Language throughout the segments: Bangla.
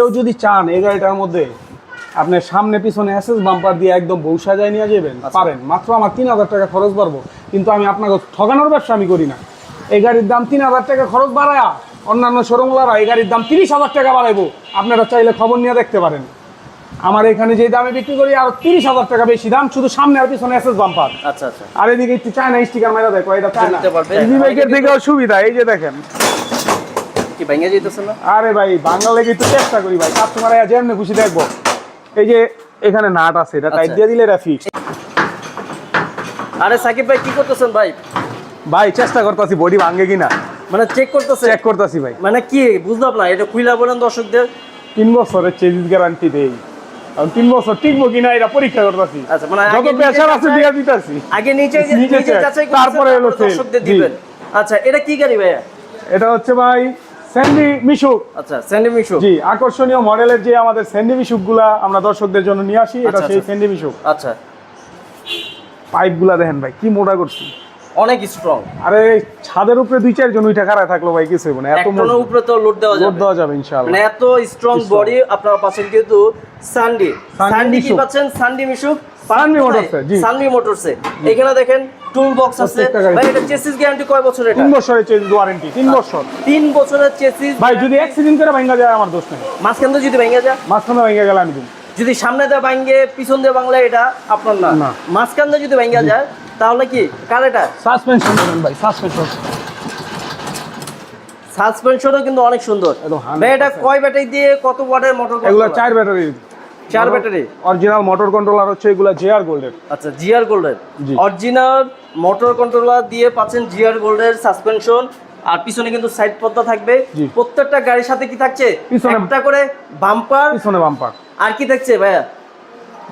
কেউ যদি চান এই গাড়িটার মধ্যে আপনার সামনে পিছনে অ্যাসেস বাম্পার দিয়ে একদম বউ সাজায় নিয়ে যাবেন পারেন। মাত্র আমার তিন হাজার টাকা খরচ বাড়বো। কিন্তু আমি আপনাকে ঠকানোর ব্যবসা আমি করি না। এই গাড়ির দাম তিন হাজার টাকা খরচ বাড়ায়া অন্যান্য শোরুমওয়ালারা এই গাড়ির দাম তিরিশ হাজার টাকা বাড়াইবো। আপনারা চাইলে খবর নিয়ে দেখতে পারেন। আমার এখানে যে দামে বিক্রি করি আর তিরিশ হাজার টাকা বেশি দাম শুধু সামনে আর পিছনে অ্যাসেস বাম্পার আচ্ছা আচ্ছা। আর এদিকে একটু চায়না স্টিকার মারা দেখো এটা চায়না দিকেও সুবিধা এই যে দেখেন। কি ভেঙে যেতেছে না? আরে ভাই বাংলা লেগে একটু চেষ্টা করি ভাই কাস্টমার যেমনি খুশি দেখব। এই যে এখানে নাট আছে এটা টাইট আচ্ছা। দিয়ে দিলে এটা ফিক্স আরে সাকিব ভাই কি করতেছেন ভাই? ভাই চেষ্টা করতেছি বডি ভাঙে কিনা। মানে চেক করতেছে? চেক করতেছি ভাই। মানে কি বুঝলাম না এটা খুইলা বলেন দর্শকদের। তিন বছরের চেজিস গ্যারান্টি দেই। কারণ তিন বছর টিকবো কিনা এটা পরীক্ষা করতেছি। আচ্ছা, মানে যত আগে প্রেশার আছে দিয়ে দিতেছি। আগে নিচে নিচে যাচাই তারপরে হলো দর্শকদের দিবেন। আচ্ছা এটা কি গাড়ি ভাইয়া? এটা হচ্ছে ভাই স্যান্ডি মিশুক। আচ্ছা স্যান্ডি মিশু জি আকর্ষণীয় মডেলের যে আমাদের স্যান্ডি মিশুকগুলা আমরা দর্শকদের জন্য নিয়ে আসি এটা আচ্ছা, সেই আচ্ছা। স্যান্ডি মিশুক। আচ্ছা। পাইপগুলা দেখেন ভাই কি মোটা করছি। অনেক স্ট্রং আরে ছাদের উপরে দুই চারজন উইটা খাড়ায় থাকল ভাই কিছু হবে না এত মজবুত। উপরে তো লোড দেওয়া লোড দেওয়া যাবে ইনশাআল্লাহ। মানে এত স্ট্রং বডি আপনারা পাচ্ছেন কিন্তু সানডি সানডি কি পাচ্ছেন? সানডি মিশুক। মোটরসে, জি। মোটরসে এখানে দেখেন টুল বক্স আছে। ভাই এটা চেসিস গ্যারান্টি কয় বছর এটা? তিন বছরের চেঞ্জ ওয়ারেন্টি তিন বছর। তিন বছরের চেসিস ভাই যদি অ্যাক্সিডেন্ট করে ভাঙ্গা যায় আমার দোষ নেই। মাঝখান দিয়ে যদি ভেঙে যায়? মাঝখানে ভেঙে গেলে আমি যদি সামনে দিয়ে ভাঙ্গে পিছন দিয়ে বাংলা এটা আপনার না। না। মাঝখান দিয়ে যদি ভেঙে যায় তাহলে কি? কার এটা? সাসপেনশন ভাই সাসপেনশন সাসপেনশনও কিন্তু অনেক সুন্দর। একদম 100% ভাই এটা কয় ব্যাটারি দিয়ে কত ওয়াটের মোটর এগুলো চার ব্যাটারি। চার ব্যাটারি অরিজিনাল মোটর কন্ট্রোলার হচ্ছে এগুলো জেআর গোল্ডের আচ্ছা জিআর গোল্ডের অরিজিনাল মোটর কন্ট্রোলার দিয়ে পাচ্ছেন জিআর গোল্ডের সাসপেনশন আর পিছনে কিন্তু সাইড পর্দা থাকবে। প্রত্যেকটা গাড়ির সাথে কি থাকছে? পিছনে- একটা করে বাম্পার পিছনে বাম্পার আর কি থাকছে ভাইয়া?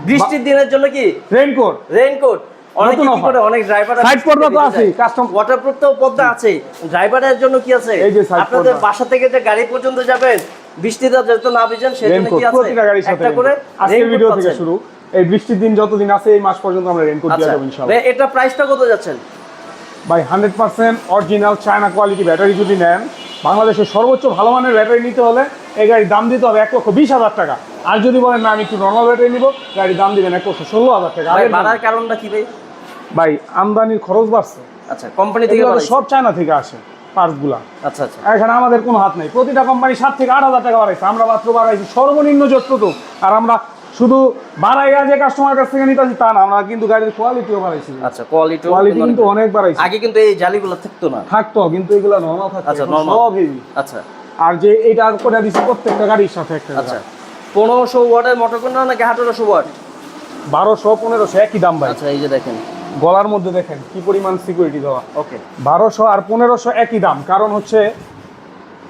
বৃষ্টির দিনের জন্য কি? রেইনকোট রেইনকোট অনেক কি করে অনেক ড্রাইভার Side পর্দা তো আছেই, custom- ওয়াটারপ্রুফ তো পর্দা আছে। ড্রাইভারের জন্য কি আছে? এই যে আপনাদের বাসা থেকে যে গাড়ি পর্যন্ত যাবেন বৃষ্টিতে যাতে না ভিজেন সেই জন্য রেইনকোট কি আছে? প্রতিটা গাড়ির সাথে একটা করে আজকের ভিডিও থেকে শুরু। এই বৃষ্টির দিন যতদিন আছে এই মাস পর্যন্ত আমরা রেইনকোট দিয়ে আচ্ছা দেবো ইনশাআল্লাহ। এটা প্রাইসটা কত যাচ্ছেন? ভাই hundred percent original China quality battery যদি নেন বাংলাদেশের সর্বোচ্চ ভালো মানের ব্যাটারি নিতে হলে এই গাড়ির দাম দিতে হবে এক লক্ষ বিশ হাজার টাকা। আর যদি বলেন না আমি একটু নর্মাল ব্যাটারি নিব গাড়ির দাম দিবেন এক লক্ষ ষোলো হাজার টাকা। বাড়ার কারণটা কি ভাই? ভাই আমদানির খরচ বাড়ছে। আচ্ছা কোম্পানি থেকে। সব চায়না থেকে আসে। পার্টসগুলা। আচ্ছা আচ্ছা। এখানে আমাদের কোনো হাত নেই। প্রতিটা কোম্পানি সাত থেকে আট হাজার টাকা বাড়াইছে। আমরা মাত্র বাড়াইছি সর্বনিম্ন যতটুকু। আর আমরা শুধু বাড়াইয়া যে কাস্টমার কাছ থেকে নিতে আসি তা না আমরা কিন্তু গাড়ির কোয়ালিটিও বাড়াইছি। আচ্ছা কোয়ালিটি কোয়ালিটি কিন্তু অনেক বাড়াইছি। আগে কিন্তু এই জালিগুলো থাকতো না। থাকতো কিন্তু এগুলো নর্মাল থাকতো। আচ্ছা, হেভি আচ্ছা। আর যে এইটা করে দিছি প্রত্যেকটা গাড়ির সাথে একটা আচ্ছা। পনেরোশো ওয়াটের মোটর কোন নাকি আঠারোশো ওয়াট? বারোশো পনেরোশো একই দাম ভাই। আচ্ছা এই যে দেখেন। গলার মধ্যে দেখেন কি পরিমাণ সিকিউরিটি দেওয়া। ওকে বারোশো আর পনেরোশো একই দাম কারণ হচ্ছে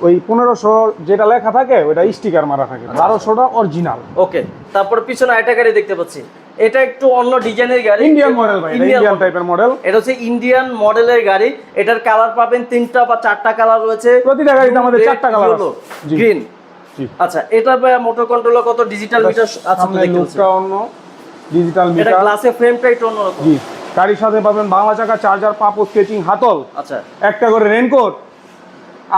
ওই পনেরোশো যেটা লেখা থাকে ওটা স্টিকার মারা থাকে। বারোশোটা অরিজিনাল ওকে তারপর পিছনে আরেকটা গাড়ি দেখতে পাচ্ছি। এটা একটু অন্য ডিজাইনের গাড়ি। ইন্ডিয়ান মডেল ভাই ইন্ডিয়ান টাইপের মডেল এটা হচ্ছে ইন্ডিয়ান মডেলের গাড়ি। এটার কালার পাবেন তিনটা বা চারটা কালার রয়েছে। প্রতিটা গাড়িতে আমাদের চারটা কালার আছে। জি। গ্রিন জি। আচ্ছা এটা মোটর কন্ট্রোলার কত? ডিজিটাল মিটার আছে। লুকটা অন্য ডিজিটাল মিটার এটা গ্লাসের ফ্রেমটা একটু অন্যরকম। জি। গাড়ির সাথে পাবেন বাংলা চাকা চার্জার পাপ স্কেচিং হাতল। আচ্ছা। একটা করে রেনকোট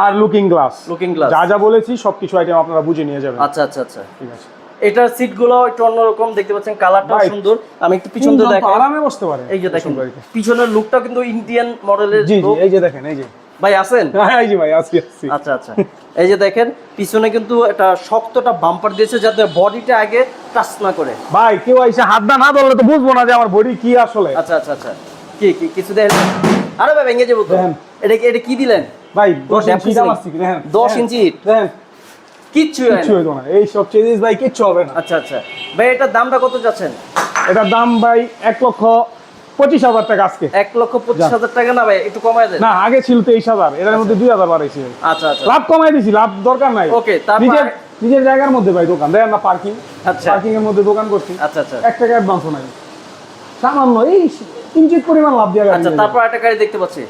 আর লুকিং গ্লাস লুকিং গ্লাস যা যা বলেছি সবকিছু আইটেম আপনারা বুঝে নিয়ে যাবেন। আচ্ছা আচ্ছা আচ্ছা। ঠিক আছে। এটার সিটগুলো একটু অন্যরকম দেখতে পাচ্ছেন কালারটা সুন্দর। আমি একটু পিছন দিয়ে দেখাই। আরামে বসতে পারে এই যে দেখেন পিছনের লুকটা কিন্তু ইন্ডিয়ান মডেলের জি জি এই যে দেখেন এই যে। ভাই আছেন? হ্যাঁ এই যে ভাই আসছি আসছি আচ্ছা আচ্ছা। এই যে দেখেন পিছনে কিন্তু একটা শক্তটা বাম্পার দিয়েছে যাতে বডিটা আগে টাচ না করে। ভাই কেউ এসে হাত দা না ধরলে তো বুঝব না যে আমার বডি কি আসলে। আচ্ছা আচ্ছা আচ্ছা। কি কি কিছু দেন আরে ভাই ভেঙে যাব তো। এটা কি- এটা কি দিলেন? ভাই দশ ড্যাপ ইঞ্চি দেখেন। দশ দেখেন, ইঞ্চি ইট। দেখেন। কিচ্ছু হয় না। এই সব চেঞ্জেস ভাই কিচ্ছু হবে না। আচ্ছা আচ্ছা। ভাই এটার দামটা কত যাচ্ছেন? এটার দাম ভাই এক লক্ষ পঁচিশ হাজার টাকা আজকে। এক লক্ষ পঁচিশ হাজার টাকা না ভাই? একটু কমায় দেন। না আগে ছিল তেইশ হাজার এটার মধ্যে দুই হাজার বাড়াইছি আচ্ছা আচ্ছা। লাভ কমাই দিছি লাভ দরকার নাই। তারপর- নিজের নিজের জায়গার মধ্যে ভাই দোকান দেখেন না পার্কিং আচ্ছা। পার্কিং এর মধ্যে দোকান করছি। আচ্ছা আচ্ছা। এক টাকা অ্যাডভান্সও নাই। সামান্য এই কিঞ্চিত পরিমাণ লাভ গাড়ি আচ্ছা তারপর একটা গাড়ি দেখতে পাচ্ছি।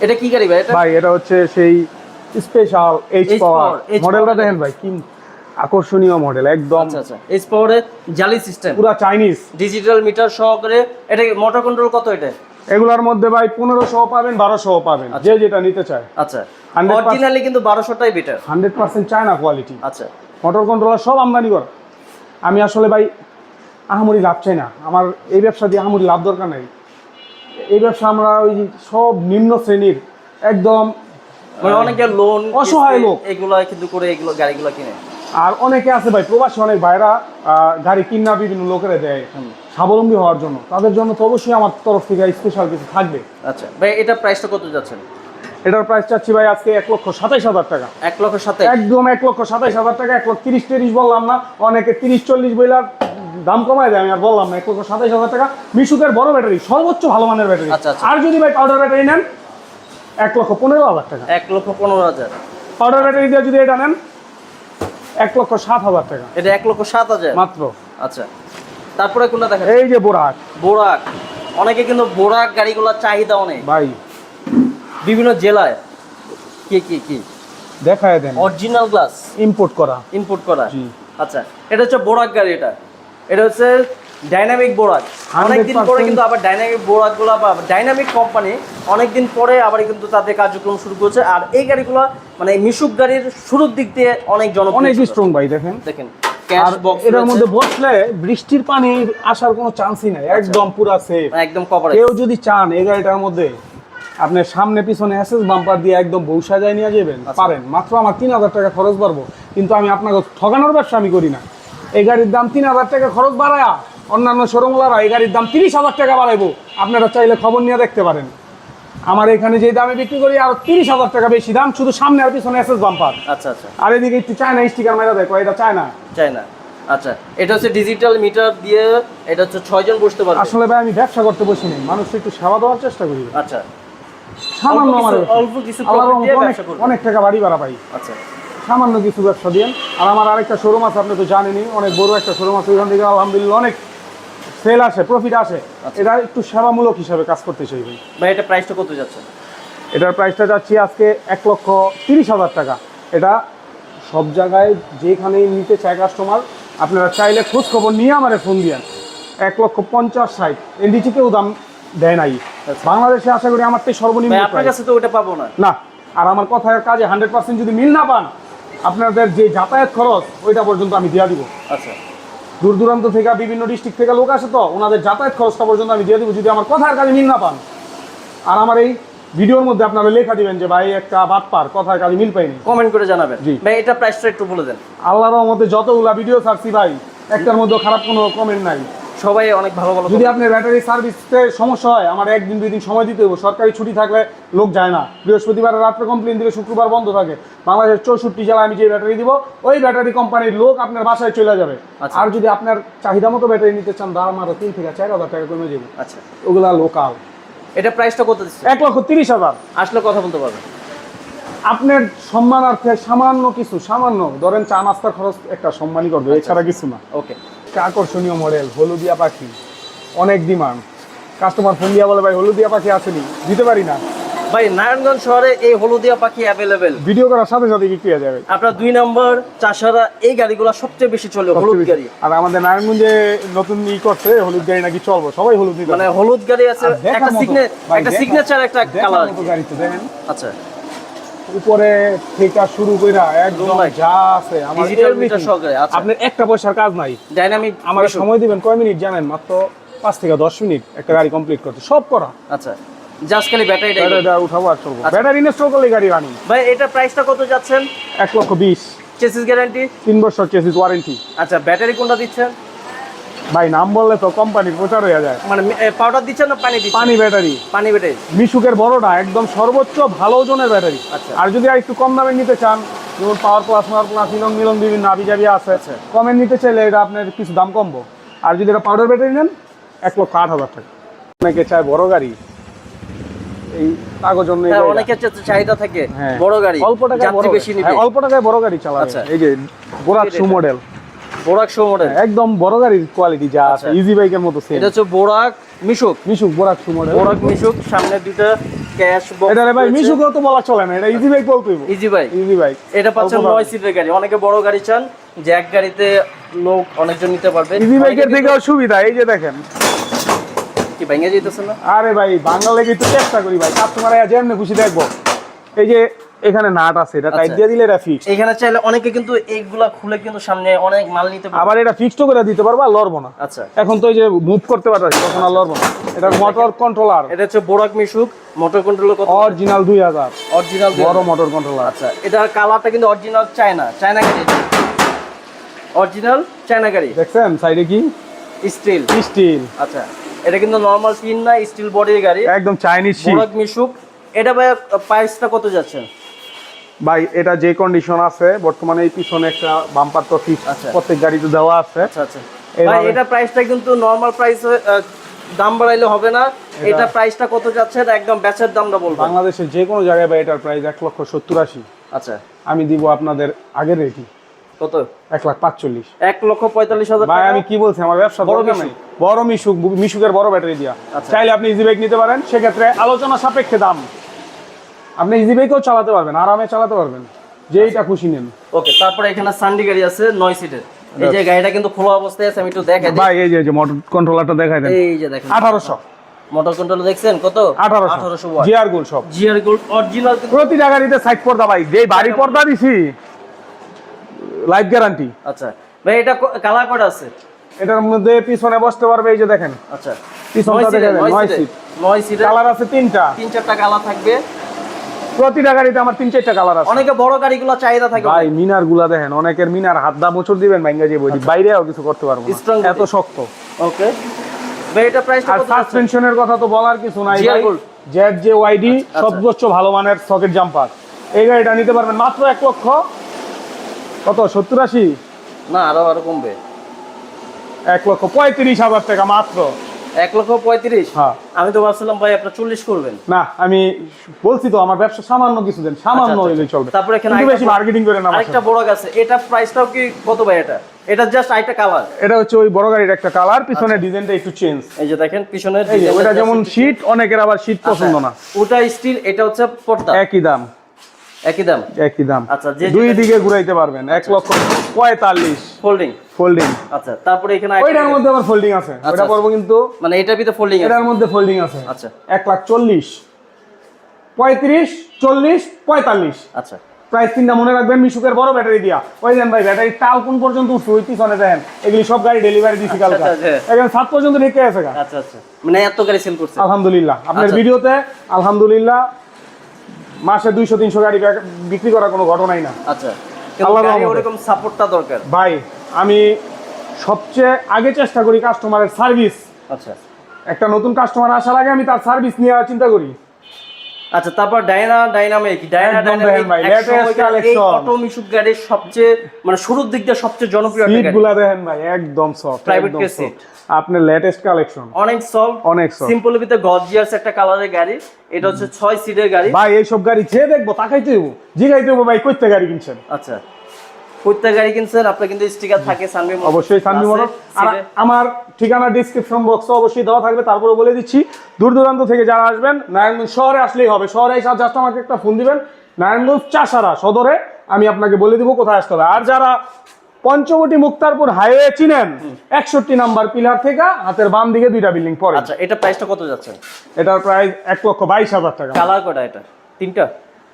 এটা কি গাড়ি ভাই? এটা ভাই এটা হচ্ছে সেই স্পেশাল এইচ পাওয়ার মডেলটা দেখেন ভাই কি আকর্ষণীয় মডেল একদম আচ্ছা আচ্ছা। এস পাওয়ারে জালি সিস্টেম পুরা চাইনিজ ডিজিটাল মিটার সহকারে এটা মোটর কন্ট্রোল কত এটা? এগুলোর মধ্যে ভাই পনেরোশো পাবেন বারোশো পাবেন যে যেটা নিতে চায়। আচ্ছা। 100% অরিজিনালি কিন্তু বারোশোটাই better hundred percent China quality আচ্ছা। মোটর কন্ট্রোলার সব আমদানি করা। আমি আসলে ভাই আহামরি লাভ চাই না। আমার এই ব্যবসা দিয়ে আহামরি লাভ দরকার নাই। এই ব্যবসা আমরা ওই সব নিম্ন শ্রেণির একদম মানে অনেকে লোন অসহায় লোক। এগুলো কিন্তু করে এগুলো গাড়িগুলো কিনে। আর অনেকে আছে ভাই প্রবাসী অনেক ভাইরা গাড়ি কিনা বিভিন্ন লোকেরা দেয় স্বাবলম্বী হওয়ার জন্য। তাদের জন্য তো অবশ্যই আমার তরফ থেকে স্পেশাল কিছু থাকবে। আচ্ছা ভাই এটা প্রাইসটা কত যাচ্ছেন? এটার প্রাইস চাচ্ছি ভাই আজকে এক লক্ষ সাতাইশ হাজার টাকা। এক লক্ষ সাথে একদম এক লক্ষ সাতাইশ হাজার টাকা এক লক্ষ তিরিশ তিরিশ বললাম না অনেকে তিরিশ চল্লিশ বইলার দাম কমায় দেয় আমি আর বললাম না এক লক্ষ সাতাইশ হাজার টাকা। মিশুকের বড় ব্যাটারি সর্বোচ্চ ভালো মানের ব্যাটারি। আচ্ছা, আচ্ছা। আর যদি ভাই পাউডার ব্যাটারি নেন এক লক্ষ পনেরো হাজার টাকা। এক লক্ষ পনেরো হাজার। পাউডার ব্যাটারি দিয়ে যদি এটা নেন এক লক্ষ সাত হাজার টাকা। এটা এক লক্ষ সাত হাজার? মাত্র। আচ্ছা। তারপরে কোনটা দেখা এই যে বোরাক। বোরাক। অনেকে কিন্তু বোরাক গাড়িগুলোর চাহিদা অনেক। ভাই। বিভিন্ন জেলায়। কি কি কি? দেখায় দেন। অরিজিনাল গ্লাস ইম্পোর্ট করা। ইম্পোর্ট করা। আচ্ছা। এটা হচ্ছে বোরাক গাড়ি এটা। এটা হচ্ছে ডাইনামিক বোরাক অনেকদিন পরে কিন্তু আবার ডাইনামিক বোরাকগুলো বা ডাইনামিক কোম্পানি অনেকদিন পরে আবার কিন্তু তাদের কার্যক্রম শুরু করেছে। আর এই গাড়িগুলো মানে মিশুক গাড়ির শুরুর দিক দিয়ে অনেক জনপ্রিয় অনেক স্ট্রং ভাই দেখেন। দেখেন এটার মধ্যে বসলে বৃষ্টির পানি আসার কোনো চান্সই নাই। একদম পুরা সেফ একদম কভার কেউ যদি চান এই গাড়িটার মধ্যে আপনার সামনে পিছনে এসএস বাম্পার দিয়ে একদম বউ সাজায় নিয়ে যাবেন। আচ্ছা। পারেন। মাত্র আমার তিন হাজার টাকা খরচ বাড়বো। কিন্তু আমি আপনাকে ঠকানোর ব্যবসা আমি করি না। এই গাড়ির দাম তিন হাজার টাকা খরচ বাড়ায়া অন্যান্য শোরুমলারা এই গাড়ির দাম তিরিশ হাজার টাকা বাড়াইবো। আপনারা চাইলে খবর নিয়ে দেখতে পারেন। আমার এখানে যে দামে বিক্রি করি আর তিরিশ হাজার টাকা বেশি দাম শুধু সামনে আর পিছনে এসএস বাম্পার আচ্ছা আচ্ছা। আর এদিকে একটু চায়না স্টিকার মেরা কয় এটা চায়না চাই না আচ্ছা এটা হচ্ছে ডিজিটাল মিটার দিয়ে এটা হচ্ছে ছয়জন বসতে পারবে। আসলে ভাই আমি ব্যবসা করতে বসি নাই মানুষ একটু সেবা দেওয়ার চেষ্টা করি। আচ্ছা। সামান্য আমার অল্প কিছু অনেক টাকা বাড়ি ভাড়া পাই। আচ্ছা। সামান্য কিছু ব্যবসা দিয়ে। আর আমার আরেকটা শোরুম আছে আপনি তো জানেনই অনেক বড় একটা শোরুম আছে ওইখান থেকে আলহামদুলিল্লাহ অনেক সেল আসে প্রফিট আসে। আচ্ছা। এটা একটু সেবামূলক হিসাবে কাজ করতে চাই ভাই। ভাই এটা প্রাইসটা কত যাচ্ছে? এটার প্রাইসটা যাচ্ছি আজকে এক লক্ষ তিরিশ হাজার টাকা। এটা সব জায়গায় যেখানেই নিতে চায় কাস্টমার আপনারা চাইলে খোঁজ খবর নিয়ে আমার ফোন দিয়েন। এক লক্ষ পঞ্চাশ ষাট। এর নিচে কেউ দাম দেয় নাই। আচ্ছা। বাংলাদেশে আশা করি আমার তো সর্বনিম্ন আপনার কাছে তো ওটা পাবো না। না আর আমার কথার কাজে হান্ড্রেড পার্সেন্ট যদি মিল না পান আপনাদের যে যাতায়াত খরচ ওইটা পর্যন্ত আমি দিয়ে দিব। আচ্ছা। দূর দূরান্ত থেকে বিভিন্ন ডিস্ট্রিক্ট থেকে লোক আসে তো ওনাদের যাতায়াত খরচটা পর্যন্ত আমি দিয়ে দেবো যদি আমার কথার কাজে মিল না পান। আর আমার এই ভিডিওর মধ্যে আপনারা লেখা দিবেন যে ভাই একটা বাদ পার কথার কাজে মিল পাইনি। কমেন্ট করে জানাবেন। জি। ভাই এটা প্রাইসটা একটু বলে দেন। আল্লাহর মধ্যে যতগুলা ভিডিও ছাড়ছি ভাই একটার মধ্যে খারাপ কোনো কমেন্ট নাই। সবাই অনেক ভালো ভালো যদি আপনার ব্যাটারি সার্ভিসে সমস্যা হয় আমার একদিন দুই দিন সময় দিতে হবে সরকারি ছুটি থাকলে লোক যায় না। বৃহস্পতিবার রাত্রে কমপ্লেন দিলে শুক্রবার বন্ধ থাকে। বাংলাদেশের চৌষট্টি জেলায় আমি যে ব্যাটারি দিব ওই ব্যাটারি কোম্পানির লোক আপনার বাসায় চলে যাবে। আচ্ছা। আর যদি আপনার চাহিদা মতো ব্যাটারি নিতে চান দাম আরও তিন থেকে চার হাজার টাকা কমে যাবে। আচ্ছা। ওগুলা লোকাল এটা প্রাইসটা কত দিচ্ছে? এক লক্ষ তিরিশ হাজার। আসলে কথা বলতে পারবেন। আপনার সম্মানার্থে সামান্য কিছু সামান্য ধরেন চা নাস্তার খরচ একটা সম্মানই করবে এছাড়া কিছু না। ওকে একটা আকর্ষণীয় মডেল হলুদিয়া পাখি। অনেক ডিমান্ড কাস্টমার ফোন দিয়া বলে ভাই হলুদিয়া পাখি আসেনি দিতে পারি না। ভাই নারায়ণগঞ্জ শহরে এই হলুদিয়া পাখি অ্যাভেলেবেল ভিডিও করার সাথে সাথে বিক্রি হয়ে যাবে। আপনার দুই নম্বর চাষারা এই গাড়িগুলো সবচেয়ে বেশি চলে হলুদ গাড়ি। আর আমাদের নারায়ণগঞ্জে নতুন ই করছে হলুদ গাড়ি নাকি চলবো সবাই হলুদ মানে হলুদ গাড়ি আছে একটা সিগনেচার একটা সিগনেচার একটা কালার গাড়ি তো দেখেন। আচ্ছা। উপরে থেকে শুরু করে একদম। যা আছে আমার আচ্ছা। আপনার একটা পয়সার কাজ নাই। ডাইনামিক আমার সময় দিবেন কয় মিনিট জানেন? মাত্র পাঁচ থেকে দশ মিনিট একটা গাড়ি কমপ্লিট করতে। সব করা। আচ্ছা। জাস্ট খালি ব্যাটারিটা ব্যাটারিটা উঠাবো আর চলবো। ব্যাটারি ইনস্টল করলে গাড়ি রানি ভাই এটা প্রাইসটা কত যাচ্ছেন? এক লক্ষ বিশ। চেসিস গ্যারান্টি তিন বছর চেসিস ওয়ারেন্টি আচ্ছা ব্যাটারি কোনটা দিচ্ছেন? ভাই নাম বললে তো কোম্পানির প্রচার হয়ে যায়। মানে পাউডার দিচ্ছেন না পানি দিচ্ছেন? পানি ব্যাটারি পানি ব্যাটারি মিশুকের বড়টা একদম সর্বোচ্চ ভালো ওজনের ব্যাটারি আচ্ছা। আর যদি আর একটু কম দামে নিতে চান যেমন পাওয়ার প্লাস পাওয়ার প্লাস মিলন মিলন বিভিন্ন আবি জাবি আছে। আচ্ছা। কমে নিতে চাইলে এটা আপনার কিছু দাম কমবো। আর যদি এটা পাউডার ব্যাটারি নেন এক লক্ষ আট হাজার টাকা। অনেকে চায় বড় গাড়ি। এই কাগজ জন্য হ্যাঁ, অনেকের চাহিদা থাকে হ্যাঁ। বড় গাড়ি অল্প টাকায় বড়। বেশি নিবে। হ্যাঁ, অল্প টাকায় বড় গাড়ি চালাবে। আচ্ছা। এই যে বোরাক শু মডেল বোরাক শো মডেল একদম বড় গাড়ির কোয়ালিটি যা আছে আচ্ছা। ইজি বাইকের মতো সেম এটা হচ্ছে বোরাক মিশুক? মিশুক বোরাক শু মডেল বোরাক মিশুক সামনে দুইটা ক্যাশ বক্স এটা রে ভাই মিশুকও তো বলা চলে না এটা ইজি বাইক বলতেই ইজি ভাই ইজি বাইক এটা পাচ্ছেন অল্প দামে। নয় সিটের গাড়ি। অনেকে বড় গাড়ি চান যে এক গাড়িতে লোক অনেকজন নিতে পারবে। ইজি বাইকের থেকেও সুবিধা এই যে দেখেন। কি ভেঙে যেতেছে না? আরে ভাই বাংলা লেগে একটু চেষ্টা করি ভাই কাস্টমার যেমনি খুশি দেখব। এই যে এখানে নাট আছে এটা টাইট আচ্ছা। দিয়ে দিলে এটা ফিক্স এখানে চাইলে অনেকে কিন্তু এইগুলা খুলে কিন্তু সামনে অনেক মাল নিতে পারে। আবার এটা ফিক্সড করে দিতে পারবা লড়বো না। আচ্ছা। এখন তো এই যে মুভ করতে পারছি তখন আর লড়বো না। এটা মোটর কন্ট্রোলার এটা হচ্ছে বোরাক মিশুক মোটর কন্ট্রোল কত? অরিজিনাল দুই হাজার। অরিজিনাল বড় মোটর কন্ট্রোলার আচ্ছা এটার কালারটা কিন্তু অরিজিনাল চায়না চায়না গাড়ি। অরিজিনাল চায়না গাড়ি। দেখছেন? সাইডে কি? স্টিল স্টিল আচ্ছা এটা কিন্তু নর্মাল টিন না স্টিল বডির গাড়ি। একদম চাইনিজ বোরাক মিশুক এটা ভাই প্রাইসটা কত যাচ্ছে? ভাই এটা যে কন্ডিশন আছে বর্তমানে এই পিছনে একটা বাম্পার তো ফিক্স আচ্ছা। প্রত্যেক গাড়িতে দেওয়া আছে। আচ্ছা আচ্ছা। ভাই এটা প্রাইসটা কিন্তু নর্মাল প্রাইস দাম বাড়াইলে হবে না। এটা প্রাইসটা কত যাচ্ছে এটা একদম ব্যাচের দামটা বলব। বাংলাদেশের যে কোনো জায়গায় ভাই এটার প্রাইস এক লক্ষ সত্তর আশি। আচ্ছা। আমি দিব আপনাদের আগের রেটি কত? এক লাখ পাঁচচল্লিশ। এক লক্ষ পঁয়তাল্লিশ হাজার ভাই আমি কি বলছি আমার ব্যবসা বড় নাই। বড় মিশুক মিশুকের বড় ব্যাটারি দিয়া। চাইলে আপনি ইজি বাইক নিতে পারেন সেক্ষেত্রে আলোচনা সাপেক্ষে দাম। আপনি ইজি বাইকও চালাতে পারবেন আরামে চালাতে পারবেন। যেইটা খুশি নেন। ওকে তারপরে এখানে সান্ডি গাড়ি আছে নয় সিটের এই যে গাড়িটা কিন্তু খোলা অবস্থায় আছে আমি একটু দেখাই দিই। ভাই এই যে- যে মোটর কন্ট্রোলারটা দেখাই দেন। এই যে দেখেন। আঠারোশো। মোটর কন্ট্রোল দেখছেন কত? আঠারোশো। আঠারোশো ওয়াট জিআর গোল সব। জিআর গোল্ড অরিজিনাল প্রতিটা গাড়িতে সাইড পর্দা ভাই যে বাড়ি পর্দা দিছি লাইফ গ্যারান্টি আচ্ছা। ভাই এটা কালার কটা আছে? এটার মধ্যে পিছনে বসতে পারবে এই যে দেখেন। আচ্ছা। পিছনটা নয় দেখে সিটের দেন, নয় নয় সিট নয় সিটের কালার আছে তিনটা। তিন চারটা কালার থাকবে। প্রতিটা গাড়িতে আমার তিন চারটা কালার আছে। অনেকে বড় গাড়িগুলো চাহিদা থাকে। ভাই মিনারগুলা দেখেন অনেকের মিনার হাত দা মোচড় দিবেন ভাঙ্গা যে বই বাইরেও কিছু করতে পারব না। এত শক্ত। ওকে এটা প্রাইসটা কত সাসপেনশনের কথা তো বলার কিছু নাই ভাই। জেড জে ওয়াইডি আচ্ছা। সর্বোচ্চ ভালো মানের সকেট জাম্পার এই গাড়িটা নিতে পারবেন মাত্র এক লক্ষ। কত? সত্তর আশি? না আরও আরও কমবে। এক লক্ষ পঁয়ত্রিশ হাজার টাকা মাত্র। এক লক্ষ পঁয়ত্রিশ? হ্যাঁ। আমি তো ভাবছিলাম ভাই আপনার চল্লিশ করবেন। না আমি বলছি তো আমার ব্যবসা সামান্য কিছু দেন সামান্য আচ্ছা, হইলে চলবে। তারপরে এখানে বেশি মার্কেটিং করে না আরেকটা বড় গাছ এটা প্রাইসটাও কি কত ভাই এটা? এটা জাস্ট আরেকটা কালার এটা হচ্ছে ওই বড় গাড়ির একটা কালার পিছনে ডিজাইনটা একটু চেঞ্জ এই যে দেখেন পিছনের টা ওটা যেমন একটু- শীত অনেকের আবার শীত পছন্দ না। আচ্ছা, ওটা স্টিল এটা হচ্ছে পর্দা। একই দাম। একই দাম? একই দাম। আচ্ছা, দুই দিকে ঘুরাইতে পারবেন এক লক্ষ পঁয়তাল্লিশ। ফোল্ডিং ফোল্ডিং আচ্ছা তারপরে এখানে ওইটার মধ্যে আবার ফোল্ডিং আছে। আচ্ছা, ওটা পড়ব কিন্তু মানে এটার ভিতরে ফোল্ডিং আছে। এটার মধ্যে ফোল্ডিং আছে। আচ্ছা। এক লাখ চল্লিশ। পঁয়ত্রিশ চল্লিশ পঁয়তাল্লিশ। আচ্ছা। প্রাইস তিনটা মনে রাখবেন মিশুকের বড় ব্যাটারি দিয়া। ওই দেন ভাই ব্যাটারি তাল কোন পর্যন্ত উঠছে ওই পিছনে দেন। এগুলি সব গাড়ি ডেলিভারি দিছি কালকে। আচ্ছা, আচ্ছা। সাত পর্যন্ত রেখে আছে আচ্ছা আচ্ছা। মানে এত গাড়ি সেল করছে। আলহামদুলিল্লাহ। আপনার আচ্ছা। ভিডিওতে আলহামদুলিল্লাহ মাসে দুইশো তিনশো গাড়ি বিক- বিক্রি করার কোনো ঘটনাই না। আচ্ছা। ওরকম সাপোর্টটা দরকার? ভাই আমি সবচেয়ে আগে চেষ্টা করি কাস্টমারের সার্ভিস আচ্ছা। একটা নতুন কাস্টমার আসার আগে আমি তার সার্ভিস নিয়ে চিন্তা করি। আচ্ছা তারপর ডায়না ডাইনামিক ডায়না ডাইনামিক এই অটো গাড়ির সবচেয়ে মানে শুরুর দিকটা সবচেয়ে জনপ্রিয় একটা গাড়ি। গুলা দেখেন ভাই একদম সফট প্রাইভেট একদম care আপনার লেটেস্ট কালেকশন অনেক সফট অনেক সফট সিম্পল ভিতরে গর্জিয়াস একটা কালারের গাড়ি। এটা হচ্ছে ছয় সিটের গাড়ি। ভাই এইসব গাড়ি যে দেখব তাকাইতে হইব। জিগাইতে হইব ভাই কইতে গাড়ি কিনছেন। আচ্ছা। প্রত্যেক গাড়ি কিনছেন আপনার কিন্তু স্টিকার থাকে সানবি অবশ্যই সানবি মোটর আর আমার ঠিকানা ডিসক্রিপশন বক্সে অবশ্যই দেওয়া থাকবে তারপরে বলে দিচ্ছি দূর দূরান্ত থেকে যারা আসবেন নারায়ণগঞ্জ শহরে আসলেই হবে। শহরে এসে জাস্ট আমাকে একটা ফোন দিবেন নারায়ণগঞ্জ চাষারা সদরে আমি আপনাকে বলে দিব কোথায় আসতে হবে। আর যারা পঞ্চবটি মুক্তারপুর হাইওয়ে চিনেন একষট্টি নাম্বার পিলার থেকে হাতের বাম দিকে দুইটা বিল্ডিং পরে আচ্ছা এটা প্রাইসটা কত যাচ্ছে? এটার প্রাইস এক লক্ষ বাইশ হাজার টাকা। কালার কটা এটা? তিনটা?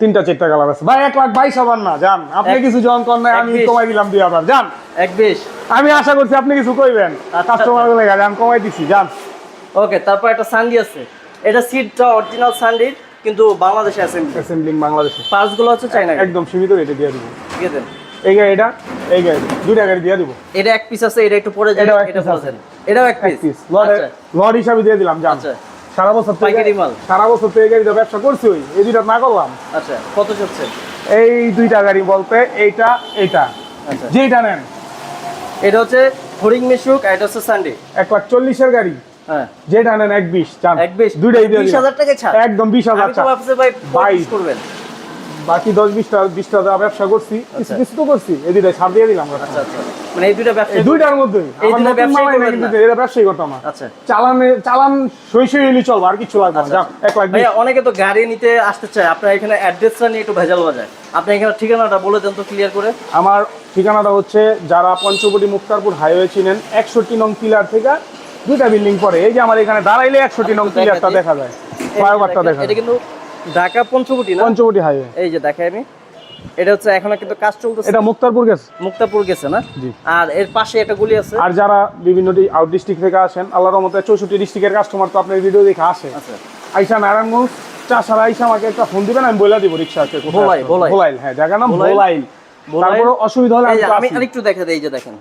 তিনটা চারটা কালার আছে। ভাই এক লাখ বাইশ হাজার না জান আপনি কিছু জন কর নাই আমি কমাই দিলাম দুই হাজার জান এক বিশ। আমি আশা করছি আপনি কিছু কইবেন। কাস্টমারগুলো আমি কমাই দিছি জান ওকে তারপর একটা সানডি আছে। এটা সিটটা অরিজিনাল সানডির কিন্তু বাংলাদেশে অ্যাসেম্বলি অ্যাসেম্বলিং বাংলাদেশে। পার্টসগুলো হচ্ছে চাইনা একদম সীমিত রেটে দিয়ে দিব। ঠিক আছে এই গাড়িটা এই গাড়ি দুইটা গাড়ি দিয়ে দিব। এটা এক পিস আছে এটা একটু পরে এক এটা আছে। দেন এটাও এক এক পিস পিস লড়ে আচ্ছা। লড় হিসাবে দিয়ে দিলাম জান আচ্ছা। সারা বছর পাইকারি মাল। সারা বছর থেকে গাড়িটা ব্যবসা করছি ওই। এই দুইটা না করলাম। আচ্ছা কত চলছে? এই দুইটা গাড়ি বলতে এইটা এইটা। আচ্ছা। যেটা নেন। এটা হচ্ছে ফরিং মিশুক আর এটা হচ্ছে সানডে। এক লাখ চল্লিশের গাড়ি। হ্যাঁ। যেটা নেন এক বিশ চান। এক বিশ। দুইটাই বিশ হাজার টাকা ছাড়। একদম বিশ হাজার ভাই ভাই। করবেন। বাকি দশ বিশটা বিশটা ব্যবসা করছি কিছু আচ্ছা। কিছু তো করছি এই দুইটা ছাড় দিয়ে দিলাম আচ্ছা আচ্ছা। মানে এই দুইটা ব্যবসা দুইটার মধ্যেই। দুইটা নতুন ব্যবসায়ী? এটা করতাম আচ্ছা। চালানে চালান সই সই হইলে চলবো আর কিছু লাগবে না। আচ্ছা, এক লাখ ভাইয়া অনেকে তো গাড়ি নিতে আসতে চায়। আপনার এখানে অ্যাড্রেসটা নিয়ে একটু ভেজাল বাজায়। আপনি এখানে ঠিকানাটা বলে দেন তো ক্লিয়ার করে। আমার ঠিকানাটা হচ্ছে যারা পঞ্চবটি মুক্তারপুর হাইওয়ে চিনেন একষট্টি নং পিলার থেকে দুইটা বিল্ডিং পরে। এই যে আমার এখানে দাঁড়াইলে একষট্টি নং পিলারটা দেখা যায়। ফ্লাইওভারটা দেখা এটা যায়। কিন্তু ঢাকা পঞ্চবটি না? পঞ্চবটি হাইওয়ে এই যে দেখাই আমি। এটা হচ্ছে এখনও কিন্তু কাজ চলতেছে। এটা মুক্তারপুর গেছে। মুক্তাপুর গেছে না? আর এর পাশে একটা গলি আছে। আর যারা বিভিন্ন আউট ডিস্ট্রিক্ট থেকে আসেন আল্লাহর রহমতে চৌষট্টি ডিস্ট্রিক্টের কাস্টমার তো আপনার ভিডিও দেখে আসে। আচ্ছা। আইসা নারায়ণগঞ্জ চাষারা আইসা আমাকে একটা ফোন দিবেন আমি বলে দিব রিক্সা আছে কোথায় ভোলাই, আসতে ভোলাইল। হ্যাঁ জায়গার নাম ভোলাইল। ভোলাইল। ভোলাইল। তারপরে অসুবিধা হলে আমি। আরেকটু দেখা দেই এই যে দেখেন।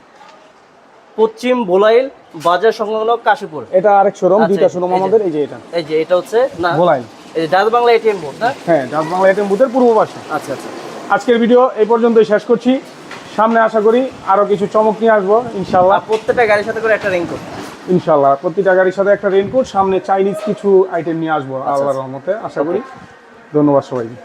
পশ্চিম ভোলাইল বাজার সংলগ্ন কাশীপুর। এটা আরেক শোরুম আচ্ছা, দুইটা শোরুম আমাদের এই যে এটা। এই যে এটা হচ্ছে না ভোলাইল। এই ডাচ বাংলা এটিএম না? হ্যাঁ ডাচ বাংলা এটিএম বুথের পূর্ব পাশে আচ্ছা আচ্ছা। আজকের ভিডিও এই পর্যন্ত শেষ করছি। সামনে আশা করি আরও কিছু চমক নিয়ে আসব ইনশাল্লাহ প্রত্যেকটা গাড়ির সাথে করে একটা রেইনকোট ইনশাল্লাহ প্রতিটা গাড়ির সাথে একটা রেইনকোট সামনে চাইনিজ কিছু আইটেম নিয়ে আসব আল্লাহর রহমতে আশা করি। ধন্যবাদ সবাইকে।